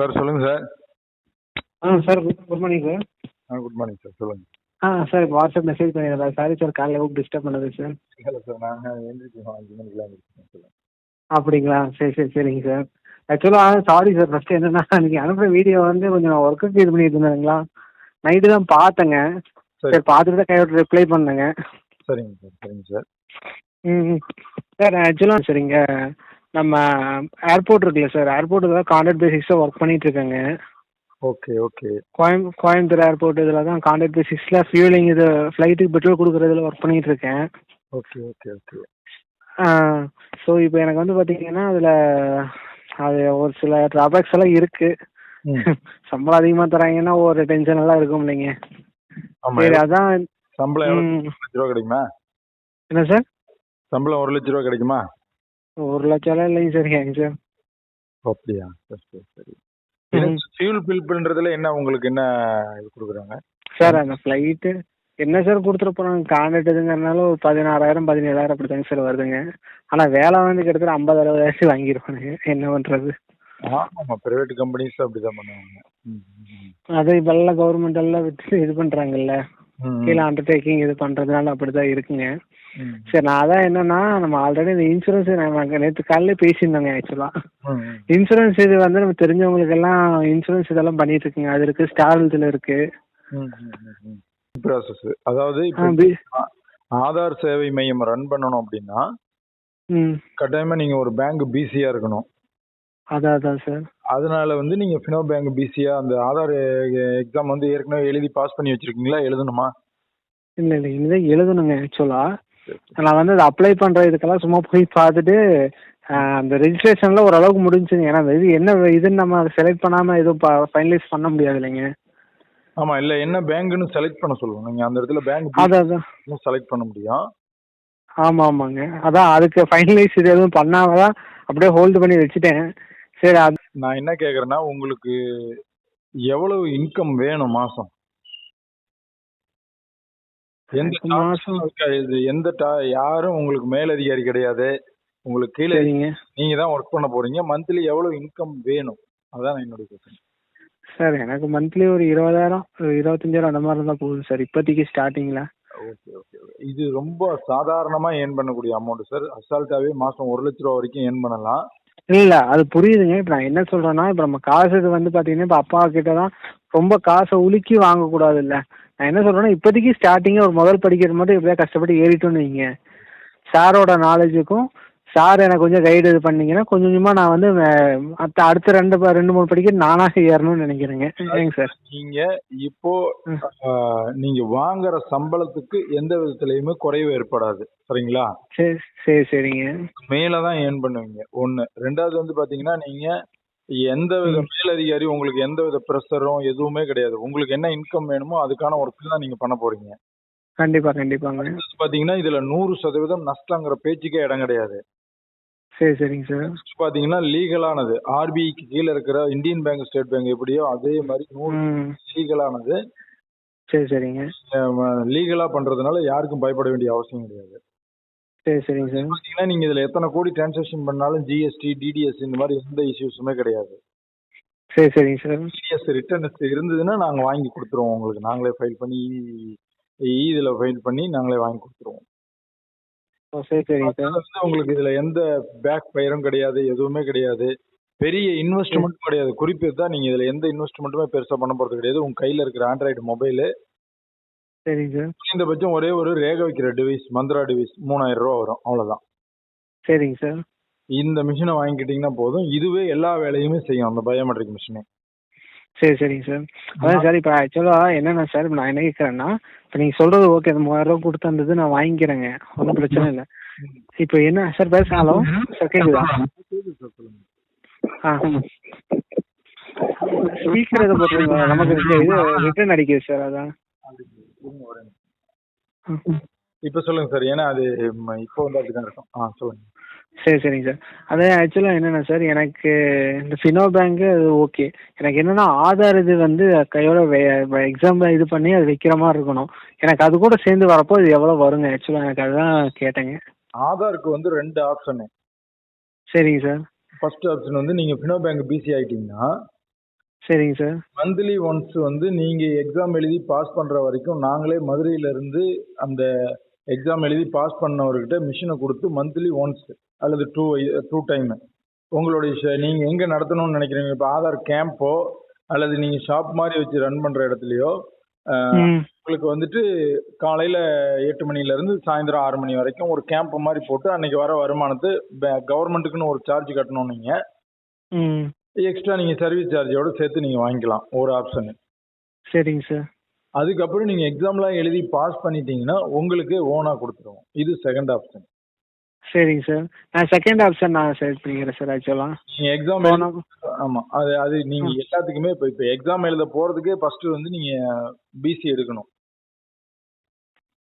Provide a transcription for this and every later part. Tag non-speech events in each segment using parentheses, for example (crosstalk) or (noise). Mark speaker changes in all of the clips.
Speaker 1: Sir சொல்லுங்க sir.
Speaker 2: ஆ sir good good morning sir
Speaker 1: ஆ good morning sir சொல்லுங்க.
Speaker 2: ஆ sir WhatsApp message பண்ணிடுறேன் sorry sir காலையில் கூப்பிட்டு டிஸ்டர்ப் பண்ணது சார்
Speaker 1: இல்லை சார் நாங்கள் எழுந்திரிச்சோம் அஞ்சு மணிக்கெலாம்
Speaker 2: அப்படிங்களா? சரி சரி சரிங்க சார் ஆக்சுவலாக சாரி சார் ஃபஸ்ட்டு என்னென்னா (laughs) நீங்கள் அனுப்புகிற வீடியோ வந்து கொஞ்சம் ஒர்க்குக்கு இது பண்ணிட்டு இருந்தாங்களா நைட்டு தான் பார்த்தேங்க.
Speaker 1: சரி.
Speaker 2: பார்த்துட்டு தான் கையோட ரிப்ளை பண்ணேங்க.
Speaker 1: சரிங்க சார் சரிங்க சார்
Speaker 2: ம் ம். சார் ஆக்சுவலாக சரிங்க. நம்ம ஏர்போர்ட் இருக்குல்ல சார் ஏர்போர்ட்டில் தான் கான்ட்ராக்ட் பேசிக்ஸாக ஒர்க் பண்ணிட்டு இருக்கேங்க.
Speaker 1: ஓகே ஓகே
Speaker 2: கோயம் கோயம்புத்தூர் ஏர்போர்ட் இதில் தான் கான்ட்ராக்ட் பேசிக்ஸில் ஃபியூலிங் இது ஃப்ளைட்டுக்கு பெட்ரோல் கொடுக்குறதுல ஒர்க் பண்ணிட்டு இருக்கேன்.
Speaker 1: ஓகே ஓகே ஓகே
Speaker 2: ஸோ இப்போ எனக்கு வந்து பார்த்தீங்கன்னா அதில் அது ஒரு சில ட்ராபேக்ஸ் எல்லாம் இருக்குது
Speaker 1: ம்.
Speaker 2: சம்பளம் அதிகமாக தராங்கன்னா ஒரு டென்ஷன் எல்லாம் இருக்கும் இல்லைங்க. சரி அதான்
Speaker 1: சம்பளம் எவ்வளோ ரூபா கிடைக்குமா?
Speaker 2: என்ன சார்
Speaker 1: சம்பளம் ஒரு லட்ச ரூபா கிடைக்குமா?
Speaker 2: ஒரு லட்சம்லாம் இல்லைங்க சார் ஏங்க சார்.
Speaker 1: அப்படியா? சரி சரி சரி. ஃபியூல் பில் பண்ணுறதுல என்ன உங்களுக்கு என்ன இது கொடுக்குறாங்க?
Speaker 2: சார் அந்த ஃப்ளைட்டு என்ன சார் கொடுத்துட்டு போகிறாங்க கான்ட்ராக்ட் இதுங்கிறனால ஒரு பதினாறாயிரம் பதினேழாயிரம் அப்படி தாங்க சார் வருதுங்க. ஆனால் வேலை வந்து கிட்டத்தட்ட ஐம்பது அறுபதாயிரம் வாங்கிடுவானுங்க என்ன பண்ணுறது
Speaker 1: ஆமாம் ப்ரைவேட் கம்பெனிஸ் அப்படி தான் பண்ணுவாங்க.
Speaker 2: அது இப்போல்லாம் கவர்மெண்ட் எல்லாம் விட்டு இது பண்ணுறாங்கல்ல கீழே அண்டர்டேக்கிங் இது பண்ணுறதுனால அப்படி தான் இருக்குங்க. சரி நான் அதான் என்னன்னா நம்ம ஆல்ரெடி இந்த இன்சூரன்ஸ் நம்ம நேற்று காலையில பேசியிருந்தோங்க
Speaker 1: ம்.
Speaker 2: இன்சூரன்ஸ் இது வந்து நம்ம தெரிஞ்சவங்களுக்கு எல்லாம் இன்சூரன்ஸ் இதெல்லாம் பண்ணிட்டு இருக்குங்க அது இருக்கு ஸ்டார் இதில் இருக்கு.
Speaker 1: ப்ராசஸ் அதாவது ஆதார் சேவை மையம் ரன் பண்ணணும் அப்படின்னா கட்டாயமா நீங்க ஒரு பேங்க் பிசியா இருக்கணும்.
Speaker 2: அதான் அதான் சார்
Speaker 1: அதனால வந்து நீங்க ஃபினோ பேங்க் பிசியா அந்த ஆதார் எக்ஸாம் வந்து ஏற்கனவே எழுதி பாஸ் பண்ணி வச்சிருக்கீங்களா? எழுதணுமா?
Speaker 2: இல்லை இல்லை இனிதான் எழுதணுங்க ஆக்சுவலாக நான் வந்து அதை அப்ளை பண்ணுற இதுக்கெல்லாம் சும்மா போய் பார்த்துட்டு அந்த ரெஜிஸ்ட்ரேஷனில் ஓரளவுக்கு முடிஞ்சுங்க ஏன்னா இது என்ன இதுன்னு நம்ம செலக்ட் பண்ணாமல் எதுவும் ஃபைனலைஸ் பண்ண முடியாது இல்லைங்க.
Speaker 1: ஆமா இல்ல என்ன பேங்க்னு செலக்ட் பண்ண சொல்லுவோம். நீங்க அந்த இடத்துல பேங்க்
Speaker 2: அதான்
Speaker 1: செலக்ட் பண்ண முடியும்.
Speaker 2: ஆமாம் ஆமாங்க. அதான் அதுக்கு ஃபைனலைஸ் இது எதுவும் பண்ணாம தான் அப்படியே ஹோல்டு பண்ணி வச்சுட்டேன். சரி
Speaker 1: நான் என்ன கேக்குறேன்னா உங்களுக்கு எவ்வளவு இன்கம் வேணும் மாசம்? எந்த
Speaker 2: மாசம்
Speaker 1: இது எந்த யாரும் உங்களுக்கு மேலதிகாரி கிடையாது. உங்களுக்கு கீழே நீங்க தான் ஒர்க் பண்ண போறீங்க. மந்த்லி எவ்வளவு இன்கம் வேணும்? அதான் என்னுடைய கொஸ்டின்
Speaker 2: சார் எனக்கு மந்த்லி ஒரு இருபதாயிரம் இருபத்தஞ்சாயிரம் அந்த மாதிரி இருந்தால் போதும் சார் இப்போதைக்கு ஸ்டார்டிங்கில்
Speaker 1: ஓகே ஓகே இது ரொம்ப சாதாரணமா ஏர்ன் பண்ணக்கூடிய அமௌண்ட் சார் அசால்ட்டாவே மாசம் ஒரு லட்ச ரூபா வரைக்கும் ஏர்ன் பண்ணலாம்.
Speaker 2: இல்லை அது புரியுதுங்க. இப்போ நான் என்ன சொல்கிறேன்னா இப்போ நம்ம காசு இது வந்து பார்த்தீங்கன்னா இப்போ அப்பா கிட்ட தான் ரொம்ப காசை உலுக்கி வாங்கக்கூடாது இல்லை நான் என்ன சொல்கிறேன்னா இப்போதைக்கு ஸ்டார்டிங்கே ஒரு முதல் படிக்கிறது மட்டும் எப்படியா கஷ்டப்பட்டு ஏறிட்டோன்னு வைங்க. சாரோட நாலேஜுக்கும் சார் எனக்கு கொஞ்சம் கைடு இது பண்ணீங்கன்னா கொஞ்சம் கொஞ்சமாக நான் வந்து அடுத்த அடுத்த ரெண்டு ரெண்டு மூணு படிக்க நானாக ஏறணும்னு நினைக்கிறேங்க. ஏங்க சார்
Speaker 1: நீங்க இப்போ
Speaker 2: ம்.
Speaker 1: ஆஹ், நீங்க வாங்குற சம்பளத்துக்கு எந்த விதத்திலயுமே குறைவு ஏற்படாது. சரிங்களா?
Speaker 2: சரி சரி சரிங்க.
Speaker 1: மேல தான் ஏர்ன் பண்ணுவீங்க. ஒண்ணு. ரெண்டாவது வந்து பாத்தீங்கன்னா நீங்க எந்த வித. மேலதிகாரி உங்களுக்கு எந்த வித ப்ரெஷரும் எதுவுமே கிடையாது. உங்களுக்கு என்ன இன்கம் வேணுமோ அதுக்கான ஒர்க் தான் நீங்க பண்ண போறீங்க.
Speaker 2: கண்டிப்பாக கண்டிப்பாங்க.
Speaker 1: பாத்தீங்கன்னா இதுல நூறு சதவீதம் நஷ்டங்கிற பேச்சுக்கே இடம் கிடையாது.
Speaker 2: சரி சரிங்க சார்.
Speaker 1: Next பாத்தீங்கன்னா லீகலானது ஆர்பிஐக்கு கீழே இருக்கிற இந்தியன் பேங்க் ஸ்டேட் பேங்க் எப்படியோ அதே மாதிரி லீகலானது
Speaker 2: சரி சரிங்க.
Speaker 1: லீகலா பண்றதுனால யாருக்கும் பயப்பட வேண்டிய அவசியம் கிடையாது.
Speaker 2: சரி சரிங்க சார்.
Speaker 1: பாத்தீங்கன்னா நீங்க இதுல எத்தனை கோடி டிரான்சாக்ஷன் பண்ணாலும் ஜிஎஸ்டி டிடிஎஸ் இந்த மாதிரி எந்த இஷ்யூஸுமே கிடையாது.
Speaker 2: சரி சரிங்க சார்.
Speaker 1: டிடிஎஸ் ரிட்டர்ன்ஸ் இருந்ததுன்னா நாங்க வாங்கி கொடுத்துருவோம் உங்களுக்கு. நாங்களே ஃபைல் பண்ணி இதில் ஃபைல் பண்ணி நாங்களே வாங்கி கொடுத்துருவோம்.
Speaker 2: சரி சரிங்க சார்.
Speaker 1: வந்து உங்களுக்கு இதுல எந்த பேக் ஃபயரும் கிடையாது எதுவுமே கிடையாது. பெரிய இன்வெஸ்ட்மெண்ட்டும் கிடையாது. குறிப்பிட்டு தான் நீங்க இதுல எந்த இன்வெஸ்ட்மெண்ட்டுமே பெருசா பண்ண போறது கிடையாது. உங்க கையில இருக்கிற ஆண்ட்ராய்டு மொபைலு
Speaker 2: சரிங்க சார்.
Speaker 1: குறைந்தபட்சம் ஒரே ஒரு ரேக வைக்கிற டிவைஸ் மந்த்ரா டிவைஸ் மூணாயிரம் ரூபா வரும். அவ்வளவுதான்.
Speaker 2: சரிங்க சார்.
Speaker 1: இந்த மிஷினை வாங்கிக்கிட்டீங்கன்னா போதும். இதுவே எல்லா வேலையுமே செய்யும் அந்த பயோமெட்ரிக் மிஷினே
Speaker 2: சரி சரிங்க சார் அதான் சார் இப்போ ஆக்சுவலாக என்னென்ன சார் இப்போ நான் என்ன கேட்குறேன்னா இப்போ நீங்கள் சொல்கிறது ஓகே அந்த மூவாயிரம் ரூபா கொடுத்து அந்த இது நான் வாங்கிக்கிறேங்க. ஒன்றும் பிரச்சனை இல்லை. இப்போ என்ன சார் பேச ஹலோ சார் கேட்குதா ஆ ஸ்பீக்கர் எதை போட்டுருங்க நமக்கு இது ரிட்டர்ன் அடிக்குது சார் அதான்.
Speaker 1: இப்ப சொல்லுங்க சார் ஏன்னா அது இப்போ வந்து அப்படிதான் இருக்கும். ஆ சொல்லுங்க.
Speaker 2: சரி சரிங்க சார். அது ஆக்சுவலாக என்னென்ன சார் எனக்கு இந்த ஃபினோ பேங்க்கு அது ஓகே எனக்கு என்னென்னா ஆதார் இது வந்து கையோட எக்ஸாம் இது பண்ணி அது வைக்கிற மாதிரி இருக்கணும். எனக்கு அது கூட சேர்ந்து வரப்போ இது எவ்வளோ வருங்க? ஆக்சுவலாக எனக்கு அதுதான் கேட்டேங்க.
Speaker 1: ஆதாருக்கு வந்து ரெண்டு ஆப்ஷனு
Speaker 2: சரிங்க சார்.
Speaker 1: ஃபர்ஸ்ட் ஆப்ஷன் வந்து நீங்க ஃபினோ பேங்க் பிசி ஆயிட்டீங்கன்னா
Speaker 2: சரிங்க சார்.
Speaker 1: மந்த்லி ஒன்ஸ் வந்து நீங்க எக்ஸாம் எழுதி பாஸ் பண்ற வரைக்கும் நாங்களே மதுரையில இருந்து அந்த எக்ஸாம் எழுதி பாஸ் பண்ணவர்கிட்ட மிஷினை கொடுத்து மந்த்லி ஒன்ஸ் அல்லது டூ டூ டைம் உங்களுடைய ஷ- நீங்க எங்க நடத்தணும்னு நினைக்கிறீங்க? இப்போ ஆதார் கேம்போ அல்லது நீங்க ஷாப் மாதிரி வச்சு ரன் பண்ற இடத்துலயோ உங்களுக்கு வந்துட்டு காலையில எட்டு மணில இருந்து சாயந்தரம் ஆறு மணி வரைக்கும் ஒரு கேம்ப் மாதிரி போட்டு அன்னைக்கு வர வருமானத்தை கவர்மெண்ட்டுக்குன்னு ஒரு சார்ஜ் கட்டணும் நீங்க
Speaker 2: ம்.
Speaker 1: எக்ஸ்ட்ரா நீங்க சர்வீஸ் சார்ஜோட சேர்த்து நீங்க வாங்கிக்கலாம் ஒரு ஆப்ஷன்
Speaker 2: சரிங்க சார்
Speaker 1: அதுக்கப்புறம் நீங்க எக்ஸாம்லாம் எழுதி பாஸ் பண்ணிட்டீங்கன்னா உங்களுக்கு ஓனா கொடுத்துருவோம். இது செகண்ட் ஆப்ஷன்
Speaker 2: சரிங்க சார். நான் செகண்ட் ஆப்ஷன் நான் செலக்ட் பண்ணிக்கிறேன் சார் ஆக்சுவலாக
Speaker 1: நீங்க எக்ஸாம் ஆமா அது அது நீங்க எல்லாத்துக்குமே இப்போ இப்போ எக்ஸாம் எழுத போறதுக்கே ஃபர்ஸ்ட் வந்து நீங்க பிசி எடுக்கணும்.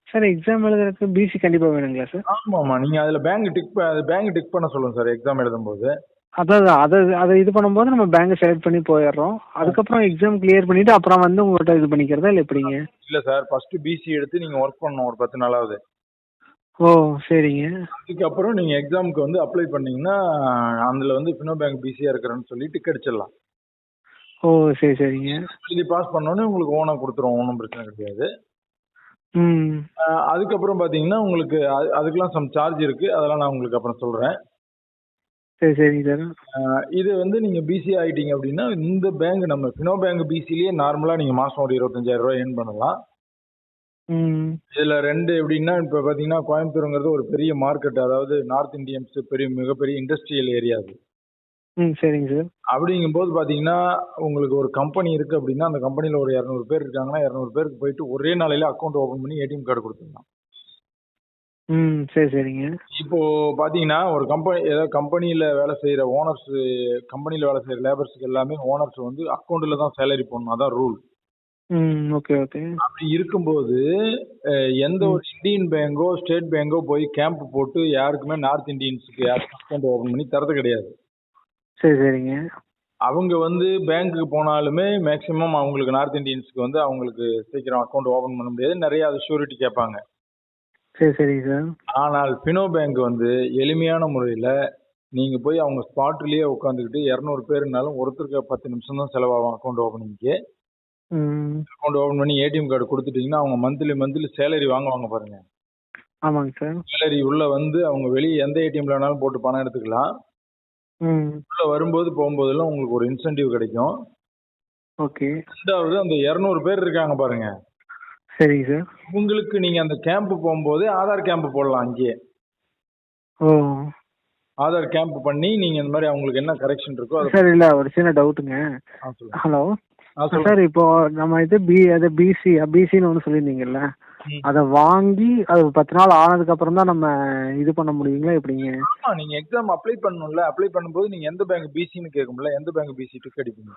Speaker 2: சார் எக்ஸாம் எழுதுறதுக்கு பிசி கண்டிப்பாக வேணுங்களா சார்?
Speaker 1: ஆமா ஆமா நீங்க அதுல பேங்க் டிக் பேங்க் டிக் பண்ண சொல்லுங்க சார் எக்ஸாம் எழுதும்போது.
Speaker 2: அதான் அதை அதை இது பண்ணும்போது நம்ம பேங்கை செலக்ட் பண்ணி போயிடுறோம். அதுக்கப்புறம் எக்ஸாம் கிளியர் பண்ணிட்டு அப்புறம் வந்து உங்கள்கிட்ட இது பண்ணிக்கிறதா இல்லை எப்படிங்க
Speaker 1: இல்ல சார் ஃபர்ஸ்ட் பிசி எடுத்து நீங்க ஒர்க் பண்ணணும் ஒரு பத்து நாளாவது.
Speaker 2: ஓ சரிங்க.
Speaker 1: அதுக்கப்புறம் நீங்க எக்ஸாமுக்கு வந்து அப்ளை பண்ணீங்கன்னா அதுல வந்து ஃபினோ பேங்க் பிசியா இருக்கிறேன்னு சொல்லி டிக் அடிச்சிடலாம்.
Speaker 2: ஓ சரி சரிங்க.
Speaker 1: எழுதி பாஸ் பண்ணோன்னே உங்களுக்கு ஓனா கொடுத்துருவோம் ஒன்றும் பிரச்சனை கிடையாது.
Speaker 2: ம்.
Speaker 1: அதுக்கப்புறம் பார்த்தீங்கன்னா உங்களுக்கு அது- அதுக்கெல்லாம் சம் சார்ஜ் இருக்கு. அதெல்லாம் நான் உங்களுக்கு அப்புறம் சொல்றேன்.
Speaker 2: சரி சரிங்க சார்.
Speaker 1: இது வந்து நீங்க பிசி ஆயிட்டீங்க அப்படின்னா இந்த பேங்க் நம்ம ஃபினோ பேங்க் பிசிலேயே நார்மலா நீங்க மாசம் ஒரு இருபத்தஞ்சாயிரம் ரூபாய் ஏர்ன் பண்ணலாம்.
Speaker 2: ம்.
Speaker 1: இதுல ரெண்டு எப்படின்னா இப்ப பாத்தீங்கன்னா கோயம்புத்தூருங்கிறது ஒரு பெரிய மார்க்கெட் அதாவது நார்த் இந்தியன்ஸ் பெரிய மிகப்பெரிய இண்டஸ்ட்ரியல் ஏரியா அது.
Speaker 2: ம் சரிங்க சார்.
Speaker 1: அப்படிங்கும்போது பாத்தீங்கன்னா உங்களுக்கு ஒரு கம்பெனி இருக்கு அப்படின்னா அந்த கம்பெனில ஒரு இரநூறு பேர் இருக்காங்கன்னா இரநூறு பேருக்கு போயிட்டு ஒரே நாளையில அக்கௌண்ட் ஓபன் பண்ணி ஏடிஎம் கார்டு கொடுத்துடலாம்.
Speaker 2: ம் சரி சரிங்க.
Speaker 1: இப்போ பாத்தீங்கன்னா ஒரு கம்பெனி ஏதாவது கம்பெனியில வேலை செய்யற ஓனர்ஸ் கம்பெனில வேலை செய்யற லேபர்ஸ்க்கு எல்லாமே ஓனர்ஸ் வந்து அக்கௌண்ட்ல தான் சேலரி போடணும். அதான் ரூல்
Speaker 2: ம் ஓகே ஓகே
Speaker 1: அப்படி இருக்கும்போது அஹ், எந்த ஒரு இந்தியன் பேங்கோ ஸ்டேட் பேங்கோ போய் கேம்ப் போட்டு யாருக்குமே நார்த் இந்தியன்ஸுக்கு யாருக்கும் அக்கௌண்ட் ஓபன் பண்ணி தரது கிடையாது.
Speaker 2: சரி சரிங்க.
Speaker 1: அவங்க வந்து பேங்க்குக்கு போனாலுமே மேக்சிமம் அவங்களுக்கு நார்த் இந்தியன்ஸ்க்கு வந்து அவங்களுக்கு சீக்கிரம் அக்கௌண்ட் ஓபன் பண்ண முடியாது. நிறைய அது ஷூரிட்டி கேட்பாங்க.
Speaker 2: சரி சரிங்க சார்.
Speaker 1: ஆனால் பினோ பேங்க் வந்து எளிமையான முறையில் நீங்கள் போய் அவங்க ஸ்பாட்லேயே உட்காந்துக்கிட்டு இரநூறு பேருனாலும் ஒருத்தருக்கு பத்து நிமிஷம் தான் செலவாகும் அக்கௌண்ட் ஓப்பனிங்க்கு
Speaker 2: ம்.
Speaker 1: அக்கௌண்ட் ஓப்பன் பண்ணி ஏடிஎம் கார்டு கொடுத்துட்டீங்கன்னா அவங்க மந்த்லி மந்த்லி சேலரி வாங்குவாங்க பாருங்க.
Speaker 2: ஆமாங்க சார்.
Speaker 1: சேலரி உள்ள வந்து அவங்க வெளியே எந்த ஏடிஎம்ல வேணாலும் போட்டு பணம் எடுத்துக்கலாம்.
Speaker 2: ம்.
Speaker 1: உள்ள வரும்போது போகும்போதெல்லாம் உங்களுக்கு ஒரு இன்சென்டிவ் கிடைக்கும்.
Speaker 2: ஓகே.
Speaker 1: ரெண்டாவது அந்த இரநூறு பேர் இருக்காங்க பாருங்க.
Speaker 2: சரிங்க சார்.
Speaker 1: உங்களுக்கு நீங்க அந்த கேம்ப் போகும்போது ஆதார் கேம்ப் போடலாம் அங்கேயே.
Speaker 2: ஓ.
Speaker 1: ஆதார் கேம்ப் பண்ணி நீங்க இந்த மாதிரி அவங்களுக்கு என்ன கரெக்ஷன் இருக்கோ அதை
Speaker 2: சார் இல்லை ஒரு சின்ன டவுட்டுங்க. ஹலோ. சார் இப்போ நம்ம இது பி அது பிசி பிசின்னு ஒன்று சொல்லியிருந்தீங்கல்ல. அதை வாங்கி அது பத்து நாள் ஆனதுக்கு அப்புறம் தான் நம்ம இது பண்ண முடியுங்களா எப்படிங்க?
Speaker 1: ஆமா நீங்க எக்ஸாம் அப்ளை பண்ணணும்ல. அப்ளை பண்ணும்போது நீங்க எந்த பேங்க் பிசின்னு கேட்கும்ல. எந்த பேங்க் பிசி டிக் அடிப்பீங்க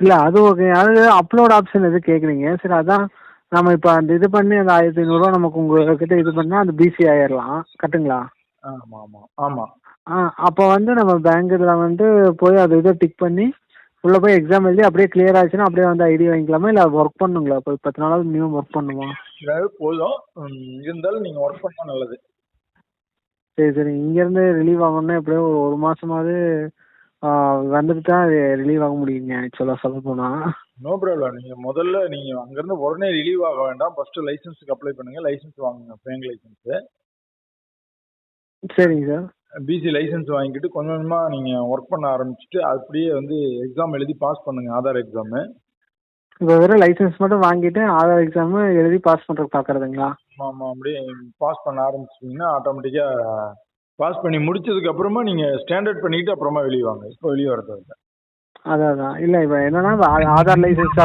Speaker 2: இல்லை அது ஓகே அது அப்லோட் ஆப்ஷன் எது கேட்குறீங்க? சரி அதான் நம்ம இப்போ அந்த இது பண்ணி அந்த ஆயிரத்தி ஐநூறுரூவா நமக்கு உங்ககிட்ட இது பண்ணால் அந்த பிசி ஆயிடலாம் கட்டுங்களா?
Speaker 1: ஆமா ஆமா ஆமா.
Speaker 2: ஆ அப்போ வந்து நம்ம பேங்க் இதில் வந்து போய் அது இதை டிக் பண்ணி உள்ளே போய் எக்ஸாம் எழுதி அப்படியே கிளியர் ஆச்சுன்னா அப்படியே வந்து ஐடி வாங்கிக்கலாமா? இல்லை ஒர்க் பண்ணுங்களா இப்போ பத்து நாளாவது மினிமம் ஒர்க் பண்ணுமா?
Speaker 1: அதாவது போதும். இருந்தாலும் நீங்க ஒர்க் பண்ணா நல்லது.
Speaker 2: சரி சரி. இங்கேருந்து ரிலீவ் ஆகணும்னா எப்படியும் ஒரு ஒரு மாதமாவது வந்துட்டு தான் ரிலீவ் ஆக முடியுங்க ஆக்சுவலாக சொல்ல போனால்
Speaker 1: நோ ப்ராப்ளம் நீங்க முதல்ல நீங்க அங்கிருந்து உடனே ரிலீவ் ஆக வேண்டாம். ஃபர்ஸ்ட் லைசன்ஸுக்கு அப்ளை பண்ணுங்க. லைசன்ஸ் வாங்குங்க. பேங்க் லைசன்ஸ்
Speaker 2: சரிங்க சார்.
Speaker 1: பிசி லைசன்ஸ் வாங்கிட்டு கொஞ்சம் கொஞ்சமா நீங்க ஒர்க் பண்ண ஆரம்பிச்சுட்டு அப்படியே வந்து எக்ஸாம் எழுதி பாஸ் பண்ணுங்க. ஆதார் எக்ஸாமு
Speaker 2: இப்போ வெறும் லைசன்ஸ் மட்டும் வாங்கிட்டு ஆதார் எக்ஸாமு எழுதி பாஸ் பண்ணுறதுக்கு பார்க்குறதுங்களா
Speaker 1: ஆமா அப்படியே பாஸ் பண்ண ஆரம்பிச்சிட்டீங்கன்னா ஆட்டோமேட்டிக்கா பாஸ் பண்ணி முடிச்சதுக்கு அப்புறமா நீங்க ஸ்டாண்டர்ட் பண்ணிட்டு அப்புறமா வெளியே வாங்க. இப்போ வெளியே வரது
Speaker 2: அதான் அதான். இல்லை இப்போ என்னன்னா ஆதார் லைசன்ஸ்